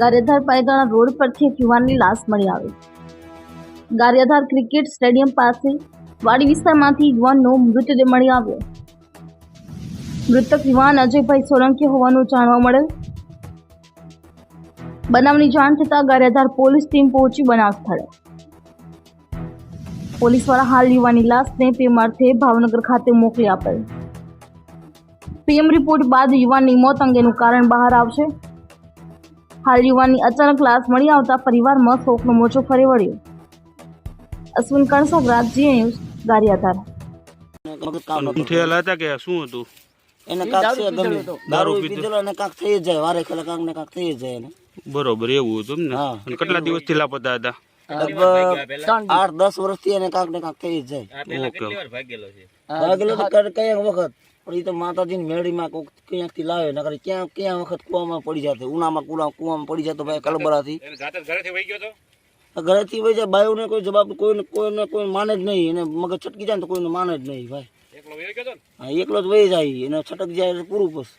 Gariadhar પાયગાળા road પરથી એક યુવાનની લાશ મળી આવી. ગારિયાધાર ક્રિકેટ સ્ટેડિયમ પાસે વાડી વિસ્તારમાંથી યુવાનનો મૃતદેહ મળી આવ્યો. મૃતક યુવાન અજયભાઈ સોલંકી હોવાનું જાણવા મળેલ. બનાવની જાણ થતાં ગારિયાધાર પોલીસ ટીમ પહોંચી બનાવ સ્થળે. પોલીસ દ્વારા હાલ યુવાની લાશને પીએમ અર્થે ભાવનગર ખાતે મોકલી આપેલ. પીએમ રિપોર્ટ બાદ યુવાનની મોત અંગેનું કારણ બહાર આવશે. હાલ યુવાનની અચાનક લાશ મળી આવતા પરિવારમાં શોકનો મોજો ફરી વળ્યો. અશ્વિન કણસગરાજ જી ન્યૂઝ ગારિયાધાર. મગજ કામ નહોતું. થયેલા હતા કે શું હતું? એને કાંક છે ગમે. દારૂ પીધેલો. એને કાંક થઈ જાય. વારે ખેલે કાંક ને કાંક થઈ જાય એને. બરોબર એવું હતું ને? અને કેટલા દિવસથી લાપતા હતા? આઠ દસ વર્ષથી એને કાક ને કાક થઈ જ જાય. ઓકે ભાગેલો તો કર- વખત. પણ એ તો માતાજીની મેળીમાં કોક ક્યાંકથી લાવે નકર ક્યાં ક્યાં વખત કુવામાં પડી જતો ઉનામાં કુવા કુવામાં પડી જતો ભાઈ કલબરાથી. ઘરેથી વહી જાય બાયુને કોઈ જવાબ કોઈને કોઈને કોઈ માને જ નહીં એને મગજ છટકી જાય ને તો કોઈને માને જ નહીં ભાઈ. હા એકલો જ વહી જાય એને છટક જાય પૂરું બસ